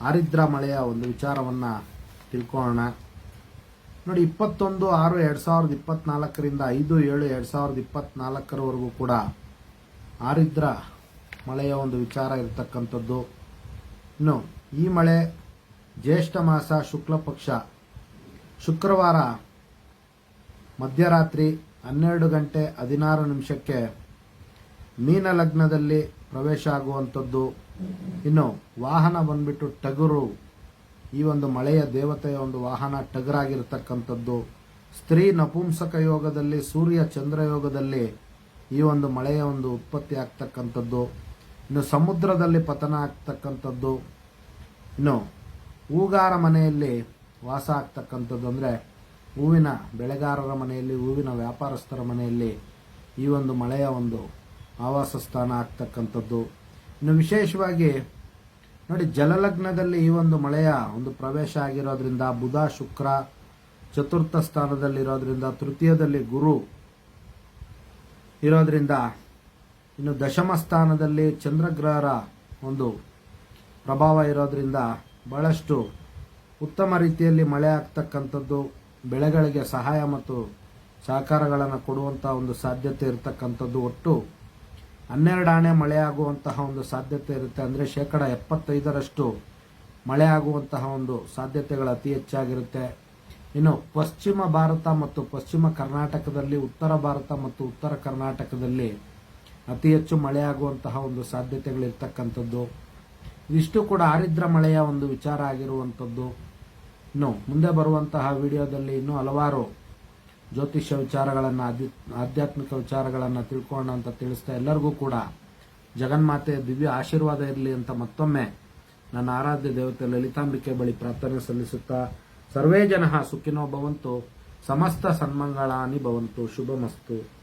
ಆರಿದ್ರ ಮಳೆಯ ಒಂದು ವಿಚಾರವನ್ನು ತಿಳ್ಕೊಳ್ಳೋಣ. ನೋಡಿ, ಇಪ್ಪತ್ತೊಂದು ಆರು ಎರಡು ಸಾವಿರದ ಇಪ್ಪತ್ನಾಲ್ಕರಿಂದ ಐದು ಏಳು ಎರಡು ಸಾವಿರದ ಇಪ್ಪತ್ನಾಲ್ಕರವರೆಗೂ ಕೂಡ ಆರಿದ್ರ ಮಳೆಯ ಒಂದು ವಿಚಾರ ಇರತಕ್ಕಂಥದ್ದು. ಇನ್ನು, ಈ ಮಳೆ ಜ್ಯೇಷ್ಠ ಮಾಸ ಶುಕ್ಲ ಪಕ್ಷ ಶುಕ್ರವಾರ ಮಧ್ಯರಾತ್ರಿ ಹನ್ನೆರಡು ಗಂಟೆ ಹದಿನಾರು ನಿಮಿಷಕ್ಕೆ ಮೀನ ಲಗ್ನದಲ್ಲಿ ಪ್ರವೇಶ ಆಗುವಂಥದ್ದು ಇನ್ನು ವಾಹನ ಬಂದ್ಬಿಟ್ಟು ಟಗರು. ಈ ಒಂದು ಮಳೆಯ ದೇವತೆಯ ಒಂದು ವಾಹನ ಟಗರಾಗಿರ್ತಕ್ಕಂಥದ್ದು. ಸ್ತ್ರೀ ನಪುಂಸಕ ಯೋಗದಲ್ಲಿ, ಸೂರ್ಯ ಚಂದ್ರ ಯೋಗದಲ್ಲಿ ಈ ಒಂದು ಮಳೆಯ ಒಂದು ಉತ್ಪತ್ತಿ ಆಗ್ತಕ್ಕಂಥದ್ದು. ಇನ್ನು ಸಮುದ್ರದಲ್ಲಿ ಪತನ ಆಗ್ತಕ್ಕಂಥದ್ದು. ಇನ್ನು ಹೂಗಾರ ಮನೆಯಲ್ಲಿ ವಾಸ ಆಗ್ತಕ್ಕಂಥದ್ದು ಅಂದರೆ ಹೂವಿನ ಬೆಳೆಗಾರರ ಮನೆಯಲ್ಲಿ, ಹೂವಿನ ವ್ಯಾಪಾರಸ್ಥರ ಮನೆಯಲ್ಲಿ ಈ ಒಂದು ಮಳೆಯ ಒಂದು ಆವಾಸ ಸ್ಥಾನ ಆಗ್ತಕ್ಕಂಥದ್ದು. ಇನ್ನು ವಿಶೇಷವಾಗಿ ನೋಡಿ, ಜಲಲಗ್ನದಲ್ಲಿ ಈ ಒಂದು ಮಳೆಯ ಒಂದು ಪ್ರವೇಶ ಆಗಿರೋದ್ರಿಂದ ಬುಧ, ಶುಕ್ರ, ಚತುರ್ಥ ಸ್ಥಾನದಲ್ಲಿರೋದ್ರಿಂದ ತೃತೀಯದಲ್ಲಿ ಗುರು ಇರೋದ್ರಿಂದ ಇನ್ನು ದಶಮ ಸ್ಥಾನದಲ್ಲಿ ಚಂದ್ರಗ್ರಹರ ಒಂದು ಪ್ರಭಾವ ಇರೋದ್ರಿಂದ ಬಹಳಷ್ಟು ಉತ್ತಮ ರೀತಿಯಲ್ಲಿ ಮಳೆ ಆಗ್ತಕ್ಕಂಥದ್ದು, ಬೆಳೆಗಳಿಗೆ ಸಹಾಯ ಮತ್ತು ಸಹಕಾರಗಳನ್ನು ಕೊಡುವಂಥ ಒಂದು ಸಾಧ್ಯತೆ ಇರತಕ್ಕಂಥದ್ದು. ಒಟ್ಟು ಹನ್ನೆರಡು ಆಣೆ ಮಳೆ ಆಗುವಂತಹ ಒಂದು ಸಾಧ್ಯತೆ ಇರುತ್ತೆ ಅಂದರೆ ಶೇಕಡ ಎಪ್ಪತ್ತೈದರಷ್ಟು ಮಳೆ ಆಗುವಂತಹ ಒಂದು ಸಾಧ್ಯತೆಗಳು ಅತಿ ಹೆಚ್ಚಾಗಿರುತ್ತೆ. ಇನ್ನು ಪಶ್ಚಿಮ ಭಾರತ ಮತ್ತು ಪಶ್ಚಿಮ ಕರ್ನಾಟಕದಲ್ಲಿ, ಉತ್ತರ ಭಾರತ ಮತ್ತು ಉತ್ತರ ಕರ್ನಾಟಕದಲ್ಲಿ ಅತಿ ಹೆಚ್ಚು ಮಳೆ ಆಗುವಂತಹ ಒಂದು ಸಾಧ್ಯತೆಗಳಿರ್ತಕ್ಕಂಥದ್ದು ಇದಿಷ್ಟು ಕೂಡ ಆರಿದ್ರ ಮಳೆಯ ಒಂದು ವಿಚಾರ ಆಗಿರುವಂಥದ್ದು. ಇನ್ನು ಮುಂದೆ ಬರುವಂತಹ ವಿಡಿಯೋದಲ್ಲಿ ಇನ್ನೂ ಹಲವಾರು ಜ್ಯೋತಿಷ್ಯ ವಿಚಾರಗಳನ್ನು ಆಧ್ಯಾತ್ಮಿಕ ವಿಚಾರಗಳನ್ನು ತಿಳ್ಕೊಳ್ಳೋಣ ಅಂತ ತಿಳಿಸ್ತಾ ಎಲ್ಲರಿಗೂ ಕೂಡ ಜಗನ್ಮಾತೆಯ ದಿವ್ಯ ಆಶೀರ್ವಾದ ಇರಲಿ ಅಂತ ಮತ್ತೊಮ್ಮೆ ನನ್ನ ಆರಾಧ್ಯ ದೇವತೆ ಲಲಿತಾಂಬಿಕೆ ಬಳಿ ಪ್ರಾರ್ಥನೆ ಸಲ್ಲಿಸುತ್ತಾ, ಸರ್ವೇ ಜನ ಸುಖಿನೋ ಭವಂತು, ಸಮಸ್ತ ಸನ್ಮಂಗಳಾನಿ ಭವಂತು, ಶುಭಮಸ್ತು.